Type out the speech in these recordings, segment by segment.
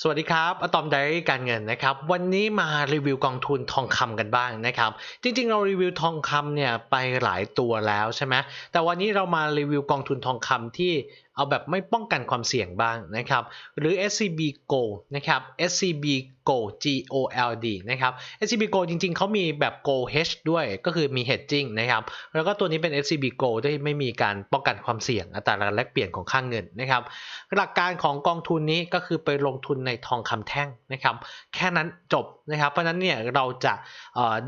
สวัสดีครับอะตอมไดรี่การเงินนะครับ วันนี้มารีวิวกองทุนทองคำกันบ้างนะครับ จริงๆ เรารีวิวทองคำเนี่ยไปหลายตัวแล้วใช่ไหมแต่วันนี้เรามารีวิวกองทุนทองคำที่ เอาแบบไม่ป้องกันความเสี่ยงบ้างนะครับ หรือ SCB Gold นะครับ SCB Gold G O L D นะครับ SCB Gold จริงๆ เขามีแบบ Gold Hedge ด้วยก็คือมี hedging นะครับ แล้วก็ตัวนี้เป็น SCB Gold ที่ไม่มีการป้องกันความเสี่ยงอัตราแลกเปลี่ยนของค่างเงินนะครับ หลักการของกองทุนนี้ก็คือไปลงทุนในทองคำแท่งนะครับ แค่นั้นจบนะครับ เพราะนั้นเนี่ยเราจะ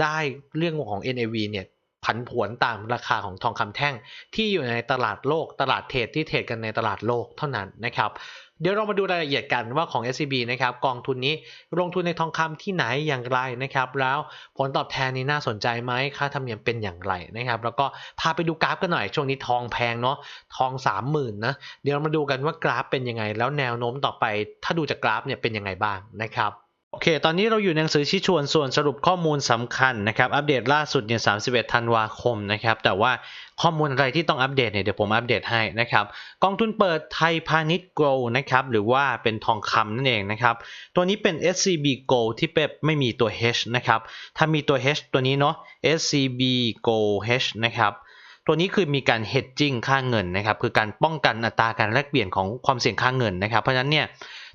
ได้เรื่องของ NAV เนี่ย ผันผวนตามราคาของทองคำแท่ง ที่อยู่ในตลาดโลกตลาดเทรดที่เทรดกันในตลาดโลกเท่านั้นนะครับเดี๋ยวเรามาดูรายละเอียดกันว่าของ SCB นะครับกองทุนนี้ลงทุนในทองคำที่ไหนอย่างไรนะครับแล้วผลตอบแทนนี้น่าสนใจไหมค่าธรรมเนียมเป็นอย่างไรนะครับแล้วก็พาไปดูกราฟกันหน่อยช่วงนี้ทองแพงเนาะทอง 30,000นะเดี๋ยวเรามาดูกันว่ากราฟเป็นยังไง แล้วแนวโน้มต่อไป ถ้าดูจากกราฟเนี่ยเป็นยังไงบ้างนะครับ โอเค ตอนนี้เราอยู่ในหนังสือชี้ชวนส่วนสรุปข้อมูลสำคัญนะครับ อัปเดตล่าสุดเนี่ย 31 ธันวาคมนะครับ แต่ว่าข้อมูลอะไรที่ต้องอัปเดตเนี่ย เดี๋ยวผมอัปเดตให้นะครับ กองทุนเปิดไทยพาณิชย์ Grow นะครับ หรือว่าเป็นทองคำนั่นเองนะครับ ตัวนี้เป็น SCB Gold ที่เป็นไม่มีตัว H นะครับ ถ้ามีตัว H ตัวนี้เนาะ SCB Gold H นะครับตัวนี้คือมีการ hedging ค่าเงินนะครับ คือการป้องกันอัตราการแลกเปลี่ยนของความเสี่ยงค่าเงินนะครับ เพราะฉะนั้นเนี่ย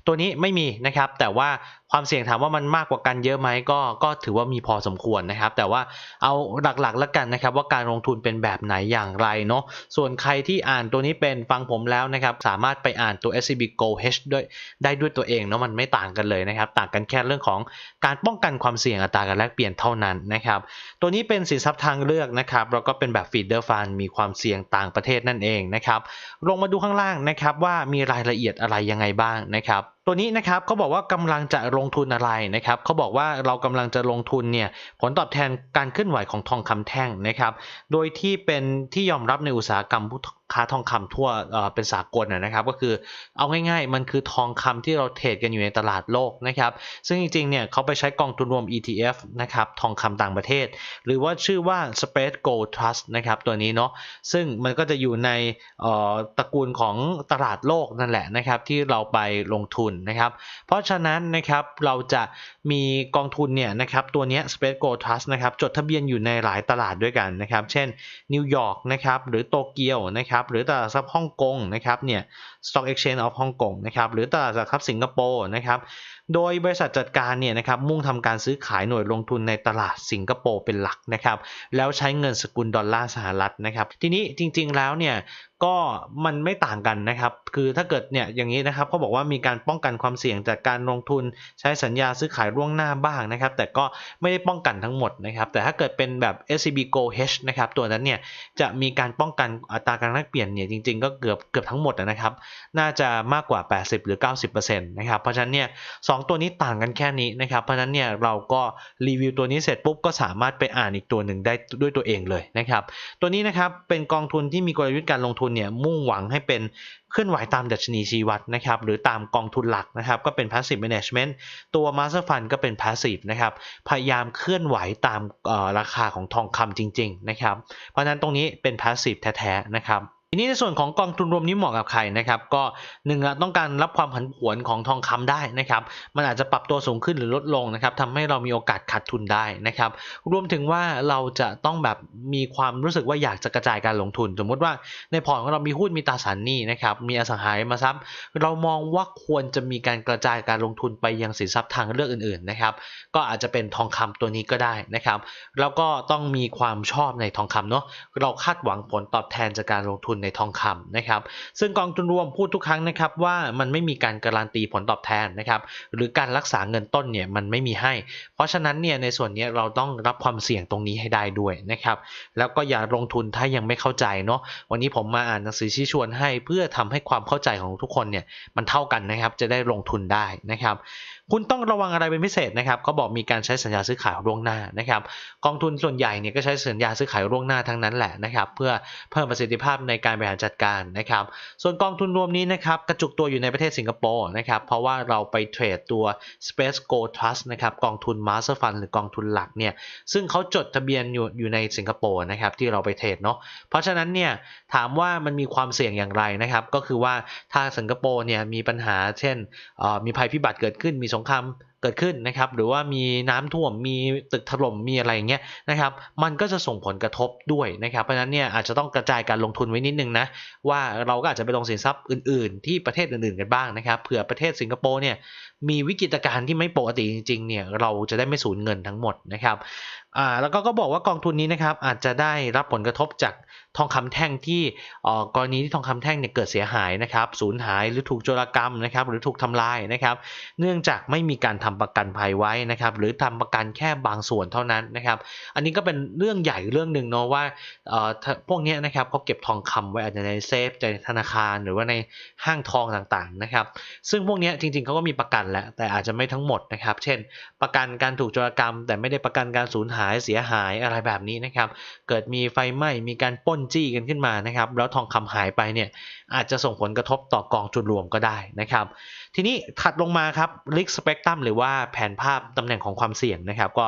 ตัวนี้ไม่มีนะครับ แต่ว่าความเสี่ยงถามว่ามันมากกว่ากันเยอะไหมก็ก็ถือว่ามีพอสมควรนะครับ แต่ว่าเอาหลักๆแล้วกันนะครับ ว่าการลงทุนเป็นแบบไหนอย่างไรเนาะส่วนใครที่อ่านตัวนี้เป็นฟังผมแล้วนะครับ สามารถไปอ่านตัว SCB Gold H ด้วยได้ด้วยตัวเองเนาะมันไม่ต่างกันเลยนะครับ ต่างกันแค่เรื่องของการป้องกันความเสี่ยงอัตราการแลกเปลี่ยนเท่านั้นนะครับ ตัวนี้เป็นสินทรัพย์ทางเลือกนะครับแล้วก็เป็นแบบ feeder fund มีความเสี่ยงต่างประเทศนั่นเองนะครับลงมาดูข้างล่างนะครับว่ามีรายละเอียดอะไรยังไงบ้างนะครับ ตัวนี้นะครับเขาบอกว่ากำลังจะลงทุนอะไรนะครับเขาบอกว่าเรากำลังจะลงทุนเนี่ยผลตอบแทนการเคลื่อนไหวของทองคำแท่งนะครับ โดยที่เป็นที่ยอมรับในอุตสาหกรรม ค้าทองคำทั่วเป็นสากลนะครับ ก็คือเอาง่ายๆ มันคือทองคำที่เราเทรดกันอยู่ในตลาดโลกนะครับ ซึ่งจริงๆเนี่ยเขาไปใช้กองทุนรวม ETF นะครับทองคำต่างประเทศ หรือว่าชื่อว่า Spread Gold Trust นะครับตัวนี้เนาะซึ่งมันก็จะอยู่ในตระกูลของตลาดโลกนั่นแหละนะครับที่เราไปลงทุนนะครับ เพราะฉะนั้นนะครับเราจะมีกองทุนเนี่ยนะครับตัวนี้ Spread Gold Trust นะครับจดทะเบียนอยู่ในหลายตลาดด้วยกันนะครับ เช่นนิวยอร์กนะครับหรือโตเกียวนะครับหรือตลาดทรัพย์ฮ่องกงนะครับเนี่ย Stock Exchange of Hong Kong นะครับหรือตลาดหลักทรัพย์สิงคโปร์นะครับ โดยบริษัทจัดการเนี่ยนะครับมุ่งทำการซื้อขายหน่วยลงทุนในตลาดสิงคโปร์เป็นหลักนะครับแล้วใช้เงินสกุลดอลลาร์สหรัฐนะครับทีนี้จริงๆแล้วเนี่ยก็มันไม่ต่างกันนะครับคือถ้าเกิดเนี่ยอย่างนี้นะครับเขาบอกว่ามีการป้องกันความเสี่ยงจากการลงทุนใช้สัญญาซื้อขายล่วงหน้าบ้างนะครับแต่ก็ไม่ได้ป้องกันทั้งหมดนะครับแต่ถ้าเกิดเป็นแบบ SCB Go H นะครับตัวนั้นเนี่ยจะมีการป้องกันอัตราการแลกเปลี่ยนเนี่ยจริงๆก็เกือบเกือบทั้งหมดนะครับน่าจะมากกว่า 80 หรือ 90%นะครับเพราะฉะนั้นเนี่ยสองตัวนี้ต่างกันแค่นี้นะครับ เพราะนั้นเนี่ยเราก็รีวิวตัวนี้เสร็จปุ๊บก็สามารถไปอ่านอีกตัวหนึ่งได้ด้วยตัวเองเลยนะครับตัวนี้นะครับเป็นกองทุนที่มีกลยุทธ์การลงทุนเนี่ยมุ่งหวังให้เป็นเคลื่อนไหวตามดัชนีชี้วัดนะครับหรือตามกองทุนหลักนะครับก็เป็น passive management ตัว master fund ก็เป็น passive นะครับพยายามเคลื่อนไหวตามราคาของทองคำจริงๆนะครับเพราะฉะนั้นตรงนี้เป็น passive แท้ๆนะครับ ทีนี้ในส่วนของกองทุนรวมนี้เหมาะกับใครนะครับก็หนึ่งอะต้องการรับความผันผวนของทองคำได้นะครับมันอาจจะปรับตัวสูงขึ้นหรือลดลงนะครับทำให้เรามีโอกาสขาดทุนได้นะครับรวมถึงว่าเราจะต้องแบบมีความรู้สึกว่าอยากจะกระจายการลงทุน สมมุติว่าในพอร์ตของเรามีหุ้นมีตราสารหนี้นะครับมีอสังหาริมทรัพย์ เรามองว่าควรจะมีการกระจายการลงทุนไปยังสินทรัพย์ทางเลือกอื่นๆนะครับก็อาจจะเป็นทองคำตัวนี้ก็ได้นะครับแล้วก็ต้องมีความชอบในทองคำเนาะเราคาดหวังผลตอบแทนจากการลงทุนในทองคำนะครับ ซึ่งกองทุนรวมพูดทุกครั้งนะครับว่ามันไม่มีการการันตีผลตอบแทนนะครับ หรือการรักษาเงินต้นเนี่ยมันไม่มีให้ เพราะฉะนั้นเนี่ยในส่วนนี้เราต้องรับความเสี่ยงตรงนี้ให้ได้ด้วยนะครับ แล้วก็อย่าลงทุนถ้ายังไม่เข้าใจเนาะ วันนี้ผมมาอ่านหนังสือชี้ชวนให้ เพื่อทำให้ความเข้าใจของทุกคนเนี่ยมันเท่ากันนะครับ จะได้ลงทุนได้นะครับ คุณต้องระวังอะไรเป็นพิเศษนะครับเขาบอกมีการใช้สัญญาซื้อขายล่วงหน้านะครับกองทุนส่วนใหญ่เนี่ยก็ใช้สัญญาซื้อขายล่วงหน้าทั้งนั้นแหละนะครับเพื่อเพิ่มประสิทธิภาพในการบริหารจัดการนะครับส่วนกองทุนรวมนี้นะครับกระจุกตัวอยู่ในประเทศสิงคโปร์นะครับเพราะว่าเราไปเทรดตัว Space Gold Trust นะครับกองทุน Master Fund หรือกองทุนหลักเนี่ยซึ่งเขาจดทะเบียนอยู่อยู่ในสิงคโปร์นะครับที่เราไปเทรดเนาะเพราะฉะนั้นเนี่ยถามว่ามันมีความเสี่ยงอย่างไรนะครับก็คือว่าถ้าสิงคโปร์เนี่ยมีปัญหาเช่นมีภัยพิบัติเกิดขึ้นมีสงคราม เกิดขึ้นนะครับ หรือว่ามีน้ำท่วมมีตึกถล่มมีอะไรอย่างเงี้ยนะครับ มันก็จะส่งผลกระทบด้วยนะครับเพราะฉะนั้นเนี่ยอาจจะต้องกระจายการลงทุนไว้นิดนึงนะว่าเราก็อาจจะไปลงสินทรัพย์อื่น ๆ ที่ประเทศอื่นๆกันบ้างนะครับเผื่อประเทศสิงคโปร์เนี่ยมีวิกฤตการณ์ที่ไม่ปกติจริงๆเนี่ยเราจะได้ไม่สูญเงินทั้งหมดนะครับอ่าแล้วก็ก็บอกว่ากองทุนนี้นะครับอาจจะได้รับผลกระทบจากทองคำแท่งที่กรณีที่ทองคำแท่งเนี่ยเกิดเสียหายนะครับสูญหายหรือถูกโจรกรรมนะครับหรือถูกทำลายนะครับ เนื่องจากไม่มีการทำประกันภัยไว้นะครับ หรือทำประกันแค่บางส่วนเท่านั้นนะครับ อันนี้ก็เป็นเรื่องใหญ่เรื่องหนึ่งเนาะว่าพวกนี้นะครับเขาเก็บทองคำไว้อาจจะในเซฟในธนาคารหรือว่าในห้างทองต่างๆนะครับ ซึ่งพวกนี้จริงๆเขาก็มีประกันแหละแต่อาจจะไม่ทั้งหมดนะครับ เช่น ประกันการถูกโจรกรรม แต่ไม่ได้ประกันการสูญหายเสียหายอะไรแบบนี้นะครับ เกิดมีไฟไหม้มีการป้นจี้กันขึ้นมานะครับ แล้วทองคำหายไปเนี่ยอาจจะส่งผลกระทบต่อกองทุนรวมก็ได้นะครับทีนี้ถัดลงมาครับลิกสเปกตรัมหรือว่าแผนภาพตำแหน่งของความเสี่ยงนะครับ ก็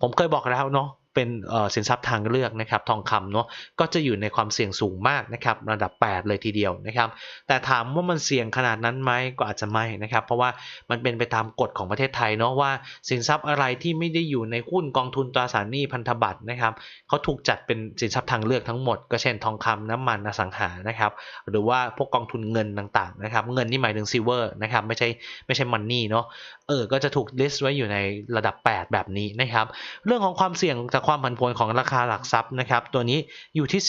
ผมเคยบอกแล้วเนาะ เป็นสินทรัพย์ทางเลือกนะครับทองคำเนาะก็จะอยู่ในความเสี่ยงสูงมากนะครับระดับ 8 เลยทีเดียวนะครับ แต่ถามว่ามันเสี่ยงขนาดนั้นไหมก็อาจจะไม่นะครับ เพราะว่ามันเป็นไปตามกฎของประเทศไทยเนาะว่าสินทรัพย์อะไรที่ไม่ได้อยู่ในหุ้นกองทุนตราสารหนี้พันธบัตรนะครับเขาถูกจัดเป็นสินทรัพย์ทางเลือกทั้งหมด ก็เช่นทองคำน้ำมันอสังหานะครับหรือว่าพวกกองทุนเงินต่างๆนะครับเงินนี่หมายถึงซิเวอร์นะครับไม่ใช่ไม่ใช่มันนี่เนาะเออก็จะถูกลิสต์ไว้อยู่ในระดับ 8 แบบนี้นะครับเรื่องของความเสี่ยงจากความผันผวนของราคาหลักทรัพย์นะครับตัวนี้อยู่ที่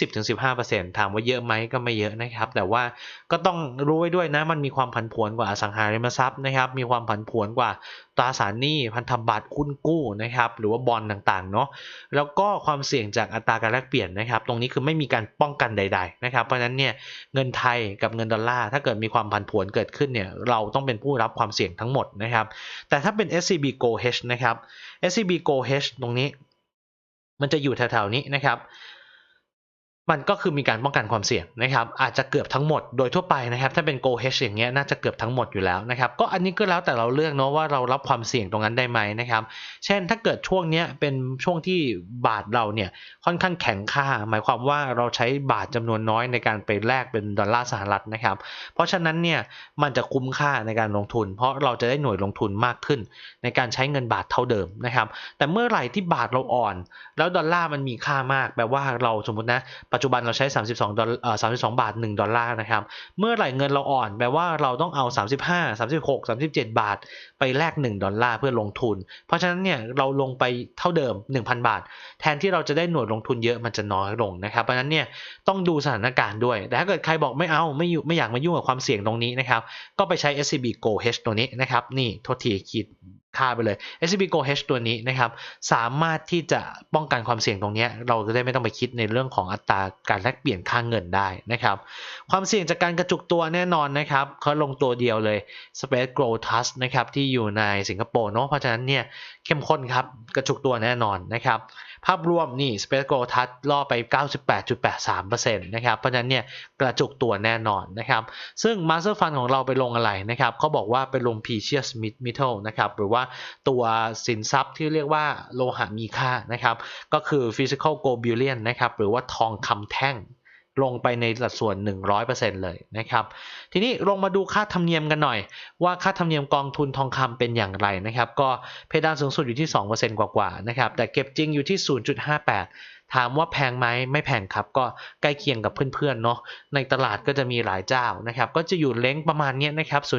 10-15%ถามว่าเยอะไหมก็ไม่เยอะนะครับแต่ว่าก็ต้องรู้ไว้ด้วยนะมันมีความผันผวนกว่าอสังหาริมทรัพย์นะครับมีความผันผวนกว่าตราสารหนี้พันธบัตรคุณกู้นะครับหรือว่าบอลต่างๆเนาะแล้วก็ความเสี่ยงจากอัตราการแลกเปลี่ยนนะครับตรงนี้คือไม่มีการป้องกันใด ๆ นะครับ เพราะฉะนั้นเนี่ยเงินไทยกับเงินดอลลาร์ถ้าเกิดมีความผันผวนเกิดขึ้นเนี่ยเราต้องเป็นผู้รับความเสี่ยงทั้งหมดนะครับแต่ถ้าเป็น SCB Go H นะครับ SCB Go H ตรงนี้ มันจะอยู่แถวๆนี้นะครับ มันก็คือมีการป้องกันความเสี่ยงนะครับอาจจะเกือบทั้งหมดโดยทั่วไปนะครับถ้าเป็น Go Hedge อย่างเงี้ยน่าจะเกือบทั้งหมดอยู่แล้วนะครับก็อันนี้ก็แล้วแต่เราเลือกเนาะว่าเรารับความเสี่ยงตรงนั้นได้ไหมนะครับเช่นถ้าเกิดช่วงเนี้ยเป็นช่วงที่บาทเราเนี่ยค่อนข้างแข็งค่า หมายความว่าเราใช้บาทจำนวนน้อยในการไปแลกเป็นดอลลาร์สหรัฐนะครับเพราะฉะนั้นเนี่ยมันจะคุ้มค่าในการลงทุน เพราะเราจะได้หน่วยลงทุนมากขึ้น ในการใช้เงินบาทเท่าเดิมนะครับแต่เมื่อไหร่ที่บาทเราอ่อน แล้วดอลลาร์มันมีค่ามากแปลว่าเราสมมตินะปัจจุบันเราใช้ 32ดอลเอ่อ32 บาท 1 ดอลลาร์นะครับ เมื่อไหร่เงินเราอ่อนแปลว่าเราต้องเอา 35 36 37 บาท ไปแลก 1 ดอลลาร์เพื่อลงทุน เพราะฉะนั้นเนี่ยเราลงไปเท่าเดิม 1,000 บาท แทนที่เราจะได้หน่วยลงทุนเยอะมันจะน้อยลงนะครับ เพราะฉะนั้นเนี่ยต้องดูสถานการณ์ด้วย แต่ถ้าเกิดใครบอกไม่เอาไม่อยู่ไม่อยากมายุ่งกับความเสี่ยงตรงนี้นะครับ ก็ไปใช้ SCB Go H ตัวนี้นะครับ นี่โทษทีคิด ค่าไปเลย SCB Go H ตัวนี้นะครับ สามารถที่จะป้องกันความเสี่ยงตรงนี้เราจะได้ไม่ต้องไปคิดในเรื่องของอัตราการแลกเปลี่ยนค่างเงินได้นะครับ ความเสี่ยงจากการกระจุกตัวแน่นอนนะครับเขาลงตัวเดียวเลย Space Growth Trust นะครับที่อยู่ในสิงคโปร์เนาะเพราะฉะนั้นเนี่ยเข้มข้นครับกระจุกตัวแน่นอนนะครับ ภาพรวมนี่ Space Go ทัดล่อไป 98.83%นะครับเพราะฉะนั้นเนี่ยกระจุกตัวแน่นอนนะครับ ซึ่ง Master Fund ของเราไปลงอะไรนะครับเขาบอกว่าไปลง Precious Metal นะครับหรือว่าตัวสินทรัพย์ที่เรียกว่าโลหะมีค่านะครับก็คือ Physical Gold Bullion นะครับหรือว่าทองคำแท่ง ลงไปในสัดส่วน 100%เลยนะครับ ทีนี้ลงมาดูค่าธรรมเนียมกันหน่อย ว่าค่าธรรมเนียมกองทุนทองคำเป็นอย่างไรนะครับ ก็เพดานสูงสุดอยู่ที่ 2%กว่าๆนะครับ แต่เก็บจริงอยู่ที่ 0.58 ถามว่าแพงไหมไม่แพงครับก็ใกล้เคียงกับเพื่อนๆเนาะในตลาดก็จะมีหลายเจ้านะครับก็จะอยู่เล้งประมาณนี้นะครับ 0.4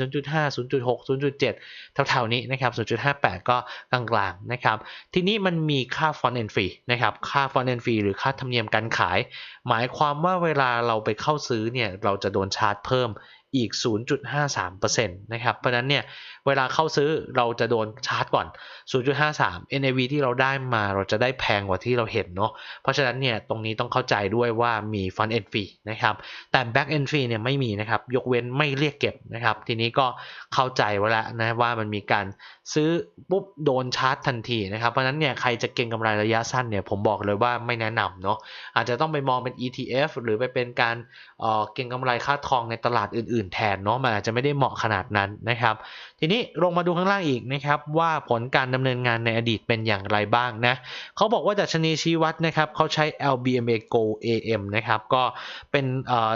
0.5 0.6 0.7 เท่าๆนี้นะครับ 0.58 ก็กลางๆนะครับทีนี้มันมีค่าฟอนต์เอนฟรีนะครับค่าฟอนต์เอนฟรีหรือค่าธรรมเนียมการขาย หมายความว่าเวลาเราไปเข้าซื้อเนี่ยเราจะโดนชาร์จเพิ่มอีก 0.53%นะครับเพราะนั้นเนี่ย เวลาเข้าซื้อเราจะโดนชาร์จก่อน 0.53 NAV ที่เราได้มาเราจะได้แพงกว่าที่เราเห็นเนาะ เพราะฉะนั้นเนี่ยตรงนี้ต้องเข้าใจด้วยว่ามี front end fee นะครับ แต่ back end fee เนี่ยไม่มีนะครับ ยกเว้นไม่เรียกเก็บนะครับ ทีนี้ก็เข้าใจไว้แล้วนะว่ามันมีการซื้อปุ๊บโดนชาร์จทันทีนะครับ เพราะฉะนั้นเนี่ยใครจะเก็งกำไรระยะสั้นเนี่ยผมบอกเลยว่าไม่แนะนำเนาะ อาจจะต้องไปมองเป็น ETF หรือไปเป็นการเอ่อเก็งกำไรค่าทองในตลาดอื่น ๆ แทนเนาะ มันอาจจะไม่ได้เหมาะขนาดนั้นนะครับ ทีนี้ลงมาดูข้างล่างอีกนะครับว่าผลการดำเนินงานในอดีตเป็นอย่างไรบ้างนะเขาบอกว่าดัชนีชี้วัดนะครับเขาใช้ LBMA Gold AM นะครับก็เป็น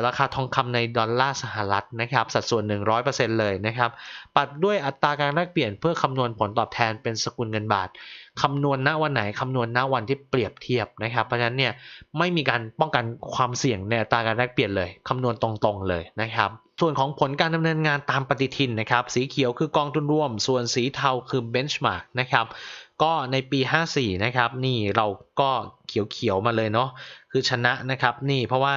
ราคาทองคำในดอลลาร์สหรัฐนะครับสัดส่วน 100%เลยนะครับปัดด้วยอัตราการแลกเปลี่ยนเพื่อคำนวณผลตอบแทนเป็นสกุลเงินบาท คำนวณณวันไหนคำนวณณวันที่เปรียบเทียบนะครับ เพราะฉะนั้นเนี่ยไม่มีการป้องกันความเสี่ยงในตาการแลกเปลี่ยนเลยคำนวณตรงๆเลยนะครับ ส่วนของผลการดำเนินงานตามปฏิทินนะครับ สีเขียวคือกองทุนรวม ส่วนสีเทาคือเบนช์มาร์กนะครับก็ในปี 54 นะครับ นี่เราก็เขียวๆมาเลยเนาะคือชนะนะครับ นี่เพราะว่า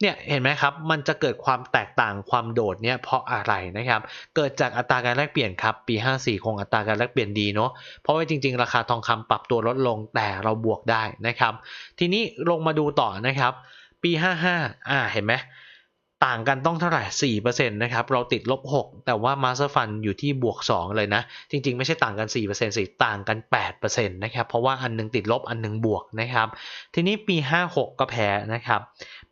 เนี่ยเห็นไหมครับ มันจะเกิดความแตกต่างความโดดเนี่ยเพราะอะไรนะครับ เกิดจากอัตราการแลกเปลี่ยนครับ ปี 54 คงอัตราการแลกเปลี่ยนดีเนาะ เพราะว่าจริง ๆ ราคาทองคำปรับตัวลดลงแต่เราบวกได้นะครับ ทีนี้ลงมาดูต่อนะครับ ปี 55 อ่า เห็นไหมต่างกันต้องเท่าไหร่4%นะครับ เราติดลบ 6 แต่ว่า Master Fund อยู่ที่บวก 2 เลยนะ จริง ๆ ไม่ใช่ต่างกัน 4%สิต่างกัน 8%นะครับ เพราะว่าอันนึงติดลบอันนึงบวกนะครับ ทีนี้ปี 56 ก็แพ้นะครับ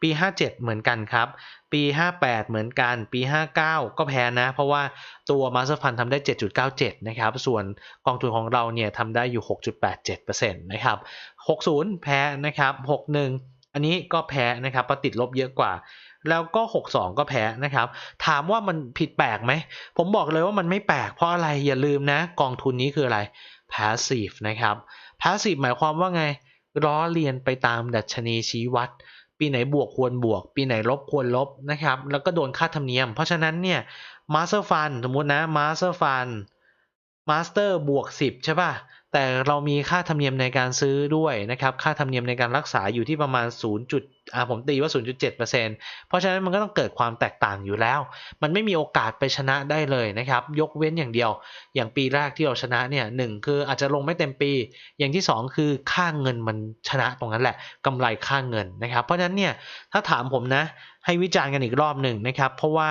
ปี 57 เหมือนกันครับ ปี 58 เหมือนกัน ปี 59 ก็แพ้นะ เพราะว่าตัว Master Fund ทำได้ 7.97 นะครับ ส่วนกองทุนของเราเนี่ยทำได้อยู่ 6.87%นะครับ 60 แพ้นะครับ 61 อันนี้ก็แพ้นะครับประติดลบเยอะกว่าแล้วก็ 62 ก็แพ้นะครับ ถามว่ามันผิดแปลกไหม ผมบอกเลยว่ามันไม่แปลก เพราะอะไร อย่าลืมนะ กองทุนนี้คืออะไร passive นะครับ passive หมายความว่าไง ล้อเลียนไปตามดัชนีชี้วัด ปีไหนบวกควรบวก ปีไหนลบควรลบนะครับ แล้วก็โดนค่าธรรมเนียม เพราะฉะนั้นเนี่ยมาสเตอร์ฟันสมมุตินะมาสเตอร์ฟันมาสเตอร์บวก 10 ใช่ป่ะ แต่เรามีค่าธรรมเนียมในการซื้อด้วยนะครับ ค่าธรรมเนียมในการรักษาอยู่ที่ประมาณ 0. อ่าผมตีว่า 0.7%เพราะฉะนั้นมันก็ต้องเกิดความแตกต่างอยู่แล้ว มันไม่มีโอกาสไปชนะได้เลยนะครับ ยกเว้นอย่างเดียว อย่างปีแรกที่เราชนะเนี่ยหคืออาจจะลงไม่เต็มปี อย่างที่ 2 คือค่าเงินมันชนะตรงนั้นแหละกำไรค่าเงินนะครับ เพราะฉะนั้นเนี่ยถ้าถามผมนะให้วิจารณ์กันอีกรอบหนึ่งนะครับ เพราะว่า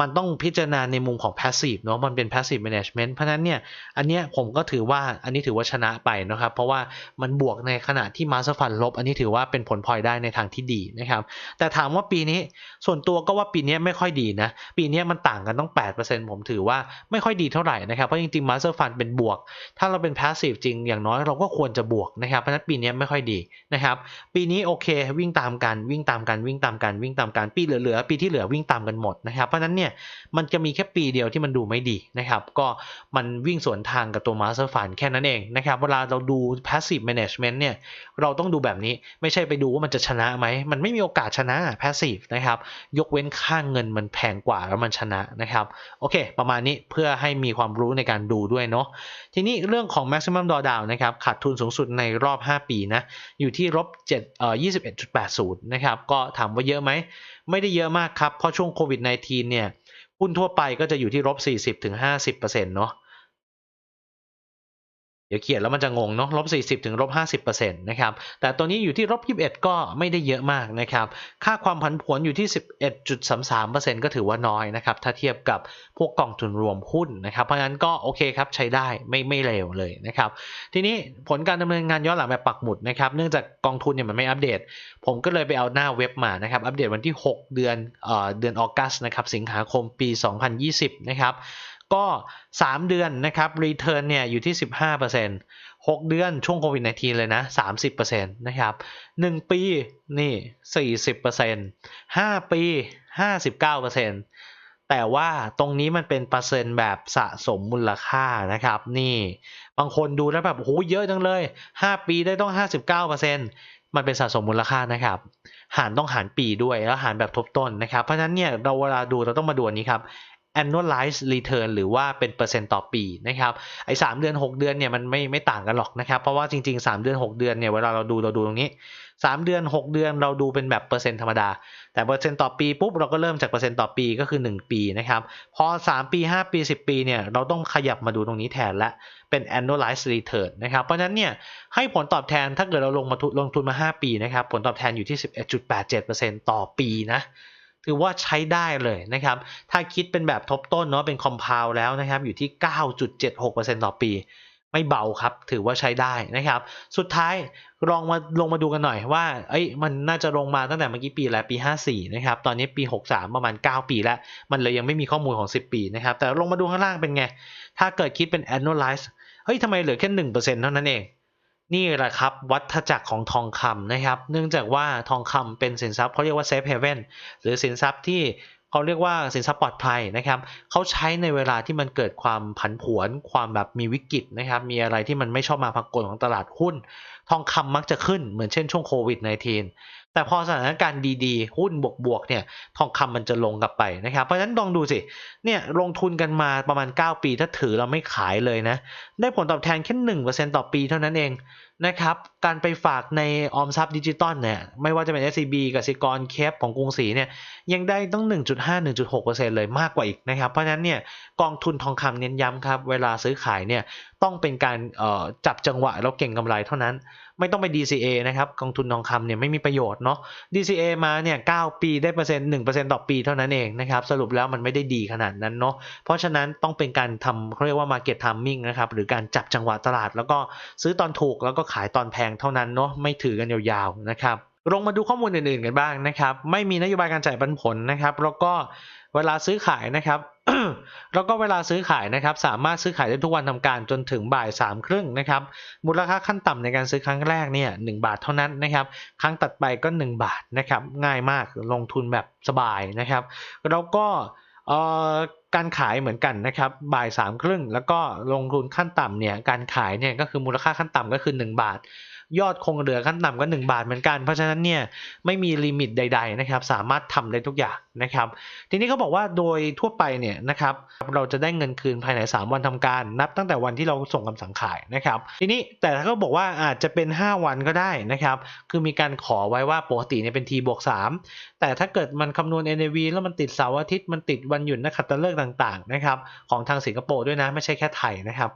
มันต้องพิจารณาในมุมของ passive เนาะมันเป็น passive management เพราะนั้นเนี่ย อันเนี้ยผมก็ถือว่าอันนี้ถือว่าชนะไปนะครับ เพราะว่ามันบวกในขณะที่ master fund ลบ อันนี้ถือว่าเป็นผลพลอยได้ในทางที่ดีนะครับแต่ถามว่าปีนี้ส่วนตัวก็ว่าปีนี้ไม่ค่อยดีนะ ปีนี้มันต่างกันต้อง 8%ผมถือว่าไม่ค่อยดีเท่าไหร่นะครับ เพราะจริงๆ master fund เป็นบวก ถ้าเราเป็น passive จริงอย่างน้อยเราก็ควรจะบวกนะครับเพราะนั้นปีนี้ไม่ค่อยดีนะครับปีนี้โอเควิ่งตามกันวิ่งตามกันวิ่งตามกันวิ่งตามกันปีเหลือๆปีที่เหลือวิ่งตามกันหมดนะครับเพราะนั้นเนี่ยมันจะมีแค่ปีเดียวที่มันดูไม่ดีนะครับก็มันวิ่งสวนทางกับตัว Master Fund แค่นั้นเองนะครับเวลาเราดู Passive Management เนี่ยเราต้องดูแบบนี้ไม่ใช่ไปดูว่ามันจะชนะไหมมันไม่มีโอกาสชนะ Passive นะครับ ยกเว้นค่างเงินมันแพงกว่าแล้วมันชนะนะครับ โอเค ประมาณนี้เพื่อให้มีความรู้ในการดูด้วยเนาะ ทีนี้เรื่องของ maximum drawdown นะครับ ขาดทุนสูงสุดในรอบ 5 ปีนะ อยู่ที่ลบ7เอ่อ21.80 นะครับ ก็ถามว่าเยอะไหม ไม่ได้เยอะมากครับ เพราะช่วงโควิด -19 เนี่ย หุ้นทั่วไปก็จะอยู่ที่ลบ40ถึง50%เนาะ เดี๋ยวเขียนแล้วมันจะงงเนาะลบ40ถึงลบ50%นะครับแต่ตัวนี้อยู่ที่ลบ21 ก็ไม่ได้เยอะมากนะครับค่าความผันผวนอยู่ที่ 11.33%ก็ถือว่าน้อยนะครับถ้าเทียบกับพวกกองทุนรวมหุ้นนะครับเพราะฉะนั้นก็โอเคครับใช้ได้ไม่ไม่เลวเลยนะครับทีนี้ผลการดำเนินงานย้อนหลังแบบปักหมุดนะครับเนื่องจากกองทุนเนี่ยมันไม่อัปเดต ผมก็เลยไปเอาหน้าเว็บมานะครับอัปเดตวันที่ 6 เดือนเอ่อเดือนออกัสนะครับสิงหาคมปี 2020นะครับ ก็ 3 เดือนนะครับ return เนี่ยอยู่ที่ 15% 6 เดือนช่วงโควิด -19 เลยนะ 30%นะครับ 1 ปีนี่ 40% 5 ปี 59%แต่ว่าตรงนี้มันเป็นเปอร์เซ็นต์แบบสะสมมูลค่านะครับ นี่บางคนดูแล้วแบบโหเยอะจังเลย 5 ปีได้ต้อง 59%มันเป็นสะสมมูลค่านะครับ หารต้องหารปีด้วยแล้วหารแบบทบต้นนะครับ เพราะฉะนั้นเนี่ยเราเวลาดูเราต้องมาดูนี้ครับ annualized return หรือว่าเป็นเปอร์เซ็นต์ต่อปีนะครับไอ้สเดือน 6 เดือนเนี่ยมันไม่ไม่ต่างกันหรอกนะครับ เพราะว่าจริง ๆ 3 เดือน 6 เดือนเนี่ยเวลาเราดูเราดูตรงนี้ 3 เดือน 6 เดือนเราดูเป็นแบบเปอร์เซ็นต์ธรรมดา แต่เปอร์เซ็นต์ต่อปีปุ๊บเราก็เริ่มจากเปอร์เซ็นต์ต่อปีก็คือ 1 ปีนะครับพอ 3 ปี 5 ปี 10 ปีเนี่ยเราต้องขยับมาดูตรงนี้แทนละเป็น annualized return นะครับเพราะฉะนั้นเนี่ยให้ผลตอบแทนถ้าเกิดเราลงมาลงทุนมา 5 ปีนะครับผลตอบแทนอยู่ที่ 11.87%ต่อปีนะ ถือว่าใช้ได้เลยนะครับ ถ้าคิดเป็นแบบทบต้นเนาะเป็นคอมเพลแล้วนะครับ อยู่ที่ 9.76%ต่อปี ไม่เบาครับ ถือว่าใช้ได้นะครับ สุดท้ายลองมาลงมาดูกันหน่อยว่าเอ้ยมันน่าจะลงมาตั้งแต่เมื่อกี้ปีแล้วปี 54 นะครับ ตอนนี้ปี 63 ประมาณ 9 ปีแล้ว มันเลยยังไม่มีข้อมูลของ 10 ปีนะครับ แต่ลงมาดูข้างล่างเป็นไง ถ้าเกิดคิดเป็น annualize เฮ้ยทำไมเหลือแค่1%เท่านั้นเอง นี่แหละครับวัฏจักรของทองคำนะครับ เนื่องจากว่าทองคำเป็นสินทรัพย์เขาเรียกว่า safe haven หรือสินทรัพย์ที่เขาเรียกว่าสินทรัพย์ปลอดภัยนะครับเขาใช้ในเวลาที่มันเกิดความผันผวน ความแบบมีวิกฤตนะครับ มีอะไรที่มันไม่ชอบมาพากลของตลาดหุ้น ทองคำมักจะขึ้นเหมือนเช่นช่วงโควิด -19 แต่พอสถานการณ์ดีๆ หุ้นบวกๆเนี่ยทองคำมันจะลงกลับไปนะครับ เพราะฉะนั้นลองดูสิเนี่ยลงทุนกันมาประมาณ 9 ปีถ้าถือเราไม่ขายเลยนะ ได้ผลตอบแทนแค่1%ต่อปีเท่านั้นเองนะครับ การไปฝากในออมทรัพย์ดิจิตอลเนี่ยไม่ว่าจะเป็น SCB กสิกรเคปของกรุงศรีเนี่ยยังได้ต้อง 1.5-1.6%เลยมากกว่าอีกนะครับ เพราะฉะนั้นเนี่ยกองทุนทองคำเน้นย้ำครับ เวลาซื้อขายเนี่ย ต้องเป็นการจับจังหวะแล้วเก่งกำไรเท่านั้น ไม่ต้องไป DCA นะครับกองทุนทองคำเนี่ยไม่มีประโยชน์เนาะ DCA มาเนี่ย9ปีได้เปอร์เซ็นต์1%ต่อปีเท่านั้นเองนะครับสรุปแล้วมันไม่ได้ดีขนาดนั้นเนาะเพราะฉะนั้นต้องเป็นการทำเขาเรียกว่า market timing นะครับหรือการจับจังหวะตลาด แล้วก็ซื้อตอนถูกแล้วก็ขายตอนแพงเท่านั้นเนาะไม่ถือกันยาวๆนะครับลงมาดูข้อมูลอื่นๆกันบ้างนะครับ ไม่มีนโยบายการจ่ายปันผลนะครับ แล้วก็ เวลาซื้อขายนะครับแล้วก็เวลาซื้อขายนะครับ สามารถซื้อขายได้ทุกวันทำการจนถึงบ่ายสามครึ่งนะครับ มูลค่าขั้นต่ำในการซื้อครั้งแรกเนี่ยหบาทเท่านั้นนะครับ ครั้งตัดไปก็ 1 บาทนะครับ ง่ายมากลงทุนแบบสบายนะครับ แล้วก็การขายเหมือนกันนะครับบ่ายสามครึ่งแล้วก็ลงทุนขั้นต่ำเนี่ยการขายเนี่ยก็คือมูลค่าขั้นต่ำก็คือ 1 บาท ยอดคงเหลือขั้นต่ำก็ 1 บาทเหมือนกัน เพราะฉะนั้นเนี่ยไม่มีลิมิตใด ๆ นะครับ สามารถทำได้ทุกอย่างนะครับ ทีนี้เขาบอกว่าโดยทั่วไปเนี่ยนะครับเราจะได้เงินคืนภายใน 3 วันทำการ นับตั้งแต่วันที่เราส่งคำสั่งขายนะครับ ทีนี้แต่เขาบอกว่าอาจจะเป็น 5 วันก็ได้นะครับ คือมีการขอไว้ว่าปกติเนี่ยเป็น T บวก3แต่ถ้าเกิดมันคำนวณ NAV แล้วมันติดเสาร์อาทิตย์มันติดวันหยุดนักขัตฤกษ์ต่าง ๆ นะครับ ของทางสิงคโปร์ด้วยนะไม่ใช่แค่ไทยนะครับ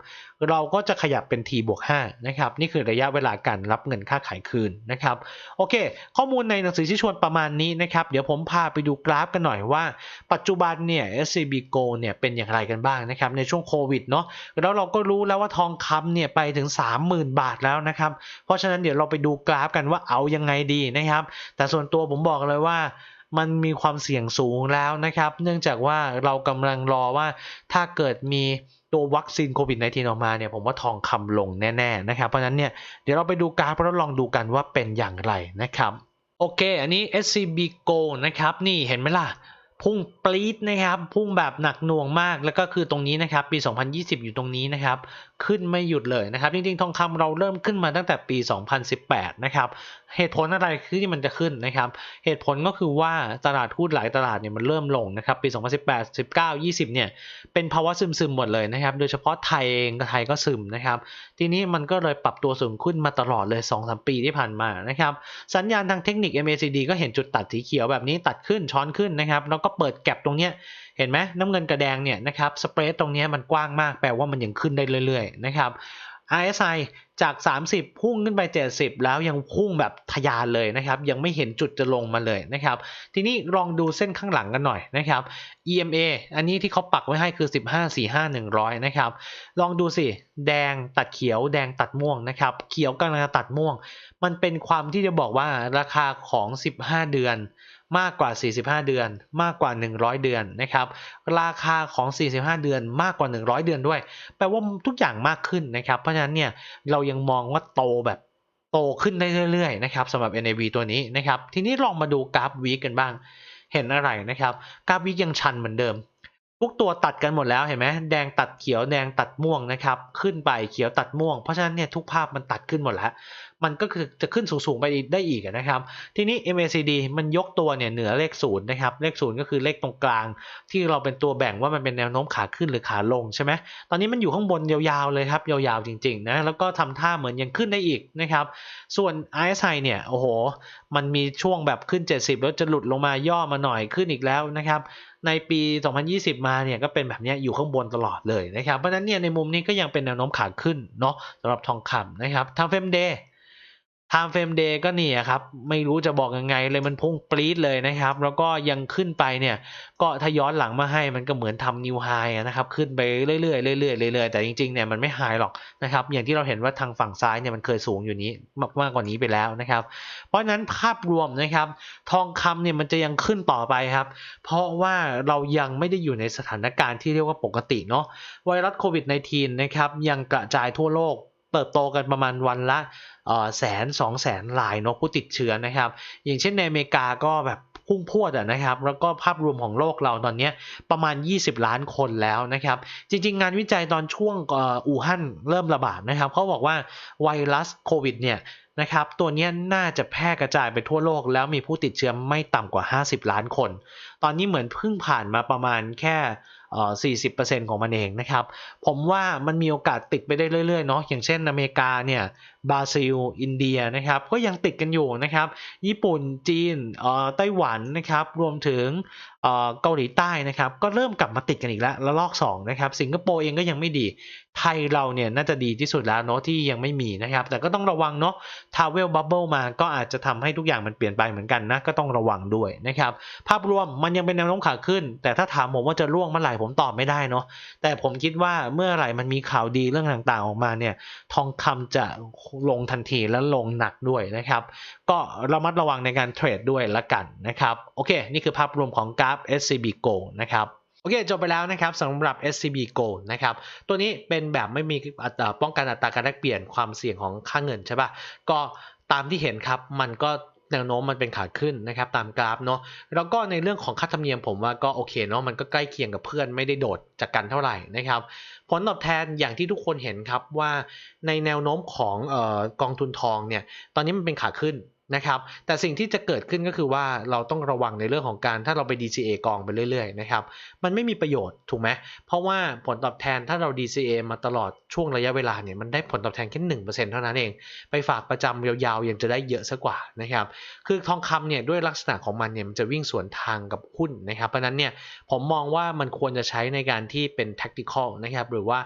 เราก็จะขยับเป็น T บวก5นะครับนี่คือระยะเวลาการรับเงินค่าขายคืนนะครับโอเค ข้อมูลในหนังสือชี้ชวนประมาณนี้นะครับเดี๋ยวผมพาไปดูกราฟกันหน่อยว่า ปัจจุบันเนี่ย SCB Go เนี่ยเป็นอย่างไรกันบ้างนะครับในช่วงโควิดเนาะแล้วเราก็รู้แล้วว่าทองคำเนี่ยไปถึง 30,000 บาทแล้วนะครับเพราะฉะนั้นเดี๋ยวเราไปดูกราฟกันว่าเอายังไงดีนะครับแต่ส่วนตัวผมบอกเลยว่ามันมีความเสี่ยงสูงแล้วนะครับ เนื่องจากว่าเรากำลังรอว่าถ้าเกิดมี ตัววัคซีนโควิด -19 ออกมาเนี่ยผมว่าทองคำลงแน่ๆนะครับเพราะนั้นเนี่ยเดี๋ยวเราไปดูกราฟแล้วลองดูกันว่าเป็นอย่างไรนะครับโอเค อันนี้ SCB Go นะครับนี่เห็นไหมล่ะพุ่งปรี๊ดนะครับ พุ่งแบบหนักหน่วงมากแล้วก็คือตรงนี้นะครับ ปี 2020 อยู่ตรงนี้นะครับ ขึ้นไม่หยุดเลยนะครับ จริงๆ ทองคำเราเริ่มขึ้นมาตั้งแต่ปี 2018 นะครับ เหตุผลอะไรคือที่มันจะขึ้นนะครับ เหตุผลก็คือว่าตลาดหุ้นหลายตลาดเนี่ยมันเริ่มลงนะครับ ปี 2018 19 20 เนี่ย เป็นภาวะซึมๆ หมดเลยนะครับ โดยเฉพาะไทยเองไทยก็ซึมนะครับ ทีนี้มันก็เลยปรับตัวสูงขึ้นมาตลอดเลย 2-3 ปีที่ผ่านมานะครับ สัญญาณทางเทคนิค MACD ก็เรื่จุดตัดสีเขียวแบบนี้ตัดขึ้นช้อนขึ้นนะครับ แล้วก็เปิดแก็บตรงเนี้ย เห็นไหมน้ำเงินกระแดงเนี่ยนะครับสเปรดตรงนี้มันกว้างมากแปลว่ามันยังขึ้นได้เรื่อยๆนะครับ RSI จาก 30 พุ่งขึ้นไป 70 แล้วยังพุ่งแบบทะยานเลยนะครับ ยังไม่เห็นจุดจะลงมาเลยนะครับ ทีนี้ลองดูเส้นข้างหลังกันหน่อยนะครับ EMA อันนี้ที่เขาปักไว้ให้คือ 15 45 100 นะครับ ลองดูสิ แดงตัดเขียว แดงตัดม่วงนะครับ เขียวกำลังตัดม่วง มันเป็นความที่จะบอกว่าราคาของ 15 เดือน มากกว่า 45 เดือน มากกว่า 100 เดือนนะครับราคาของ 45 เดือนมากกว่า 100 เดือนด้วย แปลว่าทุกอย่างมากขึ้นนะครับ เพราะฉะนั้นเนี่ยเรายังมองว่าโตแบบโตขึ้นได้เรื่อยๆนะครับสำหรับ NAV ตัวนี้นะครับ ทีนี้ลองมาดูกราฟวีกันบ้าง เห็นอะไรนะครับ กราฟวียังชันเหมือนเดิมทุกตัวตัดกันหมดแล้วเห็นไหมแดงตัดเขียวแดงตัดม่วงนะครับ ขึ้นไปเขียวตัดม่วงเพราะฉะนั้นเนี่ยทุกภาพมันตัดขึ้นหมดแล้ว มันก็คือจะขึ้นสูงๆไปได้อีกนะครับ ทีนี้ MACD มันยกตัวเนี่ยเหนือเลขศูนย์นะครับ เลขศูนย์ก็คือเลขตรงกลาง ที่เราเป็นตัวแบ่งว่ามันเป็นแนวโน้มขาขึ้นหรือขาลงใช่ไหมตอนนี้มันอยู่ข้างบนยาวๆเลยครับ ยาวๆจริงๆนะ แล้วก็ทำท่าเหมือนยังขึ้นได้อีกนะครับ ส่วน RSI เนี่ย โอ้โห มันมีช่วงแบบขึ้น 70 แล้วจะหลุดลงมาย่อมาหน่อยขึ้นอีกแล้วนะครับในปี 2020 มาเนี่ยก็เป็นแบบนี้อยู่ข้างบนตลอดเลยนะครับ เพราะฉะนั้นเนี่ยในมุมนี้ก็ยังเป็นแนวโน้มขาขึ้นเนาะสำหรับทองคำนะครับทางเฟมเดย์ ทางเฟมเดย์ก็นี่ครับ ไม่รู้จะบอกยังไงเลยมันพุ่งปรี๊ดเลยนะครับ แล้วก็ยังขึ้นไปเนี่ย ก็ถ้าย้อนหลังมาให้มันก็เหมือนทำนิวไฮนะครับ ขึ้นไปเรื่อยๆเรื่อยๆเรื่อยๆแต่จริงๆเนี่ยมันไม่ไฮหรอกนะครับ อย่างที่เราเห็นว่าทางฝั่งซ้ายเนี่ยมันเคยสูงอยู่นี้มากมากกว่านี้ไปแล้วนะครับ เพราะฉะนั้นภาพรวมนะครับ ทองคำเนี่ยมันจะยังขึ้นต่อไปครับ เพราะว่าเรายังไม่ได้อยู่ในสถานการณ์ที่เรียกว่าปกติเนาะไวรัสโควิด -19 นะครับยังกระจายทั่วโลก เติบโตกันประมาณวันละแสนสองแสนรายเนาะผู้ติดเชื้อนะครับ อย่างเช่นในอเมริกาก็แบบพุ่งพรวดอะนะครับ แล้วก็ภาพรวมของโลกเราตอนนี้ประมาณ 20 ล้านคนแล้วนะครับ จริง ๆ งานวิจัยตอนช่วงอู่ฮั่นเริ่มระบาดนะครับเขาบอกว่าไวรัสโควิดเนี่ยนะครับตัวนี้น่าจะแพร่กระจายไปทั่วโลก แล้วมีผู้ติดเชื้อไม่ต่ำกว่า 50 ล้านคน ตอนนี้เหมือนเพิ่งผ่านมาประมาณแค่ 40%ของมันเองนะครับ ผมว่ามันมีโอกาสติดไปได้เรื่อยๆเนาะอย่างเช่นอเมริกาเนี่ยบราซิล อินเดียนะครับก็ยังติดกันอยู่นะครับ ญี่ปุ่นจีนไต้หวันนะครับรวมถึง เกาหลีใต้นะครับก็เริ่มกลับมาติดกันอีกแล้วแล้วลอก2นะครับสิงคโปร์เองก็ยังไม่ดี ไทยเราเนี่ยน่าจะดีที่สุดแล้วเนาะที่ยังไม่มีนะครับแต่ก็ต้องระวังเนาะทาวเวลบับเบิลมาก็อาจจะทำให้ทุกอย่างมันเปลี่ยนไปเหมือนกันนะก็ต้องระวังด้วยนะครับภาพรวมมันยังเป็นแนวโน้มขาขึ้น แต่ถ้าถามผมว่าจะร่วงเมื่อไหร่ผมตอบไม่ได้เนาะแต่ผมคิดว่าเมื่อไหร่มันมีข่าวดีเรื่องต่างๆออกมาเนี่ยทองคำจะลงทันทีและลงหนักด้วยนะครับก็ระมัดระวังในการเทรดด้วยละกันนะครับโอเค นี่คือภาพรวมของกราฟ SCB Go นะครับโอเคจบไปแล้วนะครับสำหรับ SCB Go นะครับตัวนี้เป็นแบบไม่มีป้องกันอัตราการแลกเปลี่ยนความเสี่ยงของค่าเงินใช่ปะ่ะก็ตามที่เห็นครับมันก็แนวโน้มมันเป็นขาขึ้นนะครับตามกราฟเนาะแล้วก็ในเรื่องของค่าธรรมเนียมผมว่าก็โอเคเนาะมันก็ใกล้เคียงกับเพื่อนไม่ได้โดดจากกันเท่าไหร่นะครับผลตอบแทนอย่างที่ทุกคนเห็นครับว่าในแนวโน้มของออกองทุนทองเนี่ยตอนนี้มันเป็นขาขึ้น นะครับ แต่สิ่งที่จะเกิดขึ้นก็คือว่าเราต้องระวังในเรื่องของการถ้าเราไป DCA กองไปเรื่อยๆนะครับ มันไม่มีประโยชน์ถูกไหมเพราะว่าผลตอบแทนถ้าเรา DCA มาตลอดช่วงระยะเวลาเนี่ยมันได้ผลตอบแทนแค่หนึ่งเปอร์เซ็นต์เท่านั้นเอง ไปฝากประจำยาวๆยังจะได้เยอะซะกว่านะครับ คือทองคำเนี่ยด้วยลักษณะของมันเนี่ยมันจะวิ่งสวนทางกับหุ้นนะครับ เพราะนั้นเนี่ยผมมองว่ามันควรจะใช้ในการที่เป็น tactical นะครับหรือว่า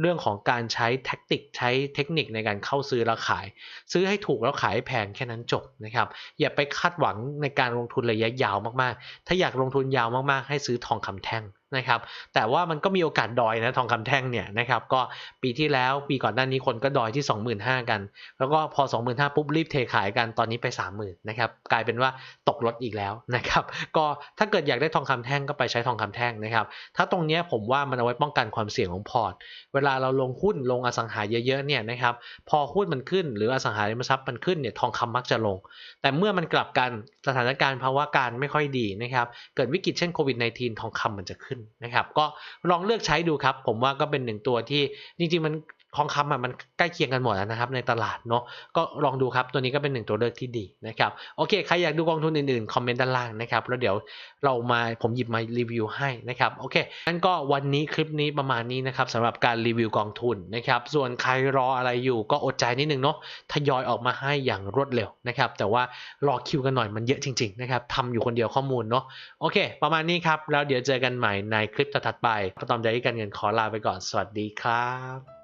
เรื่องของการใช้แท็กติกใช้เทคนิคในการเข้าซื้อแล้วขาย ซื้อให้ถูกแล้วขายให้แพงแค่นั้นจบนะครับอย่าไปคาดหวังในการลงทุนระยะยาวมากๆ ถ้าอยากลงทุนยาวมากๆ ให้ซื้อทองคำแท่ง นะครับ แต่ว่ามันก็มีโอกาสดอยนะทองคำแท่งเนี่ยนะครับ ก็ปีที่แล้วปีก่อนหน้านี้คนก็ดอยที่ 25,000 กัน แล้วก็พอ 25,000ปุ๊บรีบเทขายกันตอนนี้ไป 30,000นะครับ กลายเป็นว่าตกรถอีกแล้วนะครับ ก็ถ้าเกิดอยากได้ทองคำแท่งก็ไปใช้ทองคำแท่งนะครับ ถ้าตรงนี้ผมว่ามันเอาไว้ป้องกันความเสี่ยงของพอร์ต เวลาเราลงหุ้นลงอสังหาเยอะๆเนี่ยนะครับ พอหุ้นมันขึ้นหรืออสังหาริมทรัพย์มันขึ้นเนี่ยทองคำมักจะลง แต่เมื่อมันกลับกันสถานการณ์ภาวะการไม่ค่อยดีนะครับ เกิดวิกฤตเช่นโควิด -19 ทองคำมันจะขึ้นนะครับ ก็ลองเลือกใช้ดูครับ ผมว่าก็เป็นหนึ่งตัวที่จริงๆมัน ทองคำมันใกล้เคียงกันหมดแล้วนะครับในตลาดเนาะก็ลองดูครับตัวนี้ก็เป็นหนึ่งตัวเลือกที่ดีนะครับโอเคใครอยากดูกองทุนอื่นๆคอมเมนต์ด้านล่างนะครับแล้วเดี๋ยวเรามาผมหยิบมารีวิวให้นะครับโอเคงั้นก็วันนี้คลิปนี้ประมาณนี้นะครับสำหรับการรีวิวกองทุนนะครับส่วนใครรออะไรอยู่ก็อดใจนิดนึงเนาะทยอยออกมาให้อย่างรวดเร็วนะครับแต่ว่ารอคิวกันหน่อยมันเยอะจริงๆนะครับทำอยู่คนเดียวข้อมูลเนาะโอเค ประมาณนี้ครับแล้วเดี๋ยวเจอกันใหม่ในคลิปถัดไปก็ตอมใจที่การเงินขอลาไปก่อนสวัสดีครับ